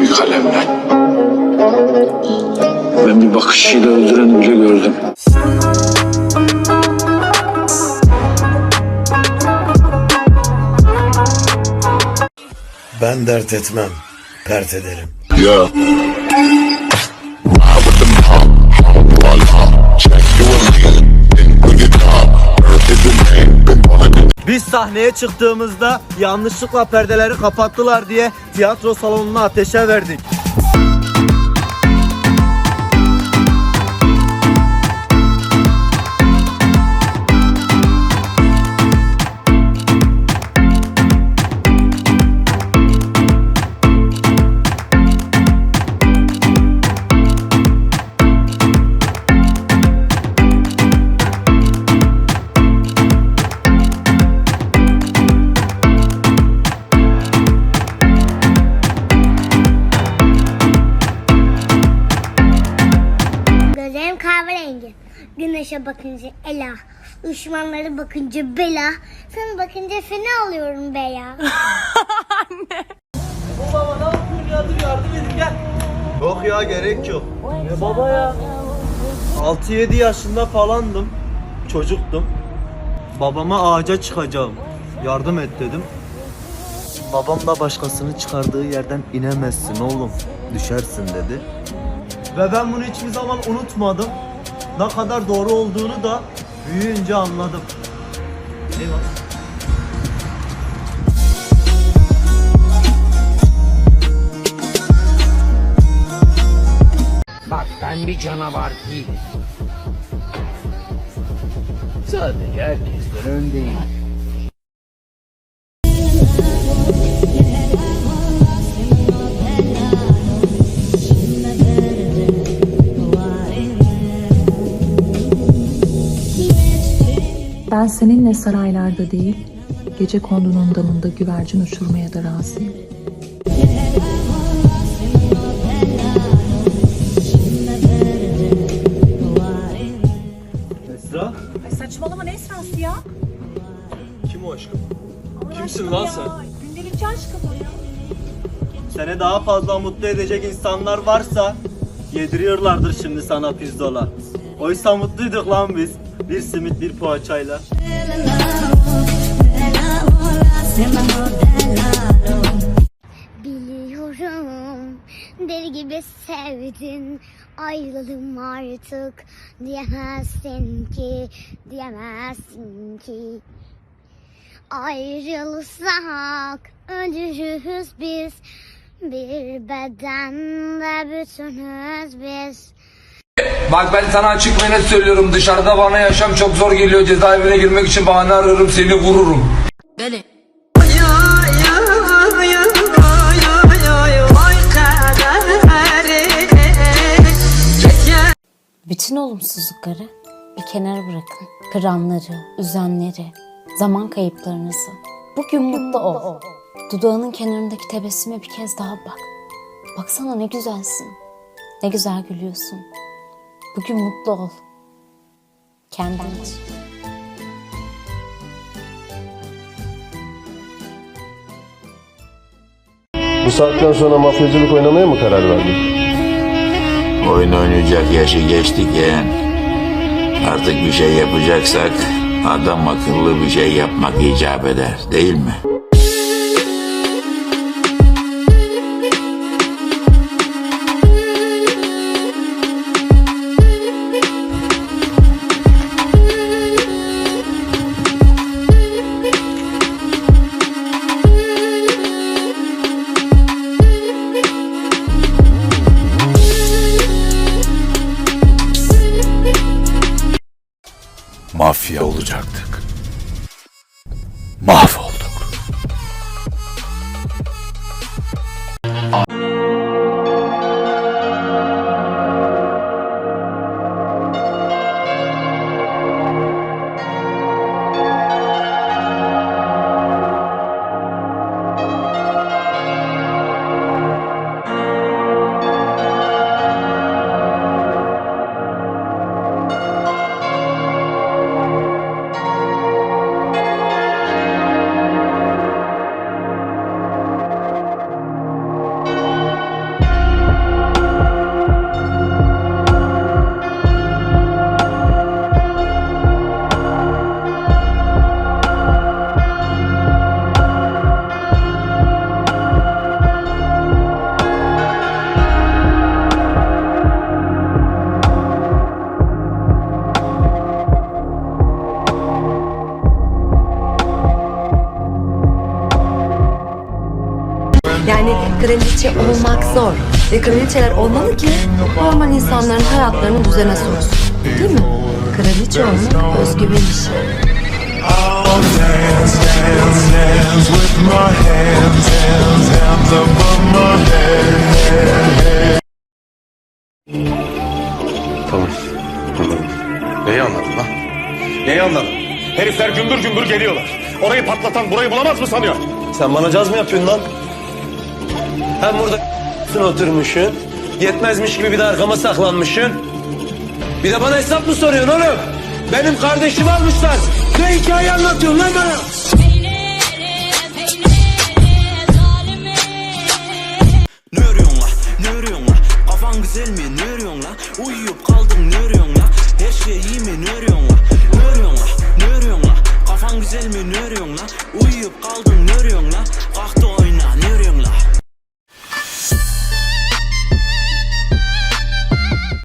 bir kalemle. Ben bir bakışıyla öldüren bile gördüm. Ben dert etmem, pert ederim. Ya. Sahneye çıktığımızda yanlışlıkla perdeleri kapattılar diye tiyatro salonunu ateşe verdik. Gözlerim kahverengi. Güneşe bakınca Ela. Düşmanlara bakınca Bela. Sana bakınca fena oluyorum be ya. Baba ne yapıyorsun ya dur yardım edin gel. Yok ya gerek yok. Ne baba ya? 6-7 yaşında falandım. Çocuktum. Babama ağaca çıkacağım. Yardım et dedim. Babam da başkasını çıkardığı yerden inemezsin oğlum. Düşersin dedi. Ve ben bunu hiçbir zaman unutmadım. Ne kadar doğru olduğunu da büyüyünce anladım. Eyvallah. Bak ben bir canavar değilim. Sadece herkesten öndeyim. Ben seninle saraylarda değil, gece kondunun damında güvercin uçurmaya da razıyım. Esra? Ay saçmalama ne esrası ya? Kim o aşkım? Aman Kimsin lan ya. sen? Gündelikçi aşkım o ya. Seni daha fazla mutlu edecek insanlar varsa yediriyorlardır şimdi sana pirzola. Oysa mutluyduk lan biz. Bir simit bir poğaçayla. Biliyorum deli gibi sevdin. Ayrılalım artık diyemezsin ki diyemezsin ki. Ayrılsak ölürüz biz. Bir bedende bütünüz biz Bak ben sana açık ve net söylüyorum dışarıda bana yaşam çok zor geliyor cezaevine girmek için bahane arıyorum seni vururum. Bütün olumsuzlukları bir kenara bırakın. Kıranları, üzenleri, zaman kayıplarınızı. Bugün mutlu ol. Dudağının kenarındaki tebessüme bir kez daha bak. Baksana ne güzelsin. Ne güzel gülüyorsun. Bugün mutlu ol. Kendin için. Bu saatten sonra mafyacılık oynamaya mı karar verdin? Oyun oynayacak yaşı geçtik yeğen. Artık bir şey yapacaksak adam akıllı bir şey yapmak icap eder değil mi? Mafya olacaktık. Mahvolduk. Kraliçe olmak zor. Ve kraliçeler olmalı ki normal insanların hayatlarını düzene soksun. Değil mi? Kraliçe olmak özgüven işi. Tamam. Anladım. Neyi anladın lan? Neyi anladın? Herifler gümbür gümbür geliyorlar. Orayı patlatan burayı bulamaz mı sanıyor? Sen bana caz mı yapıyorsun lan? Hem burada oturmuşsun. Yetmezmiş gibi bir de arkama saklanmışsın. Bir de bana hesap mı soruyorsun oğlum? Benim kardeşim almışlar. Ne hikaye anlatıyorsun lan bana? Ne örüyorsun lan? Ne örüyorsun lan? Kafan güzel mi? Ne